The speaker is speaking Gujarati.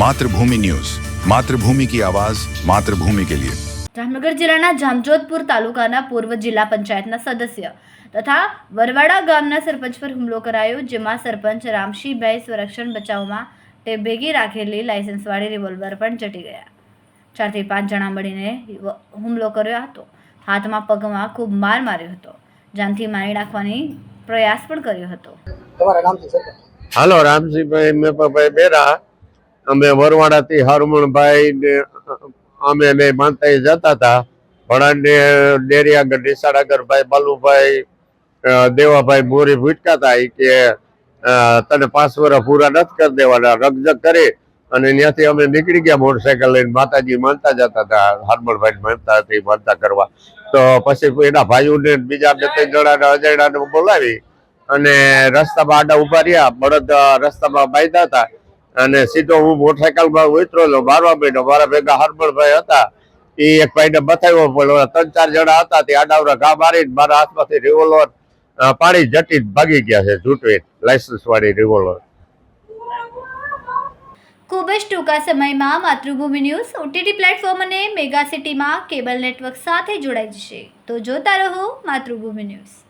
માતૃભૂમિ ન્યૂઝ. માતૃભૂમિ કી આવાજ માતૃભૂમિ કે લિયે. જામનગર જિલ્લાના જામજોધપુર તાલુકાના પૂર્વ જિલ્લા પંચાયતના સદસ્ય તથા વરવાડા ગામના સરપંચ પર હુમલો કરાયો જેમાં સરપંચ રામશીભાઈ સ્વરક્ષણ બચાવમાં તે ભેગી રાખેલી લાયસન્સવાળી રિવોલ્વર પણ ચટી ગયા. ચારથી પાંચ જણા મળીને હુમલો કર્યો હતો. હાથમાં પગમાં ખૂબ માર માર્યો હતો. જાનથી મારી નાખવાની પ્રયાસ પણ કર્યો હતો. હાલો રામજીભાઈ મેપાભાઈ બેરા. અમે વરવાડાથી હરમણભાઈ અમે ને માનતા જતા હતા. ભણાને ડેરી આગળ નિશાળ આગળ ભાઈ બાલુભાઈ દેવાભાઈ મોરી ભૂટકા હતા કે તને પાંચ વર્ષ પૂરા નથી કરી દેવાના રગજગ કરી. અને ત્યાંથી અમે નીકળી ગયા મોટરસાયકલ લઈને, માતાજી માનતા જતા હતા હરમણભાઈ માનતા હતી, માનતા કરવા. તો પછી એના ભાઈઓને બીજા બે ત્રણ જણાને અજાયડાને બોલાવી અને રસ્તામાં આડા ઊભા રહ્યા, બળદ રસ્તામાં બાંધ્યા હતા. અને સીધો હું મોટરસાયકલમાં ઉતરો લો મારવા માંડ્યો. મારા ભેગા હરમણભાઈ હતા. એ એક ભાઈને બતાવ્યો પણ ત્રણ ચાર જણા હતા તે આડાવડા ઘા મારીને મારા હાથમાંથી રિવોલ્વર પાણી જટી ભાગી ગયા છે જૂટવી લાયસન્સ વાળી રિવોલ્વર ખૂબ જ ટૂંકા સમયમાં માતૃભૂમિ ન્યૂઝ ઓટીટી પ્લેટફોર્મ અને મેગા સિટીમાં કેબલ નેટવર્ક સાથે જોડાઈ જશે. તો જોતા રહો માતૃભૂમિ ન્યૂઝ.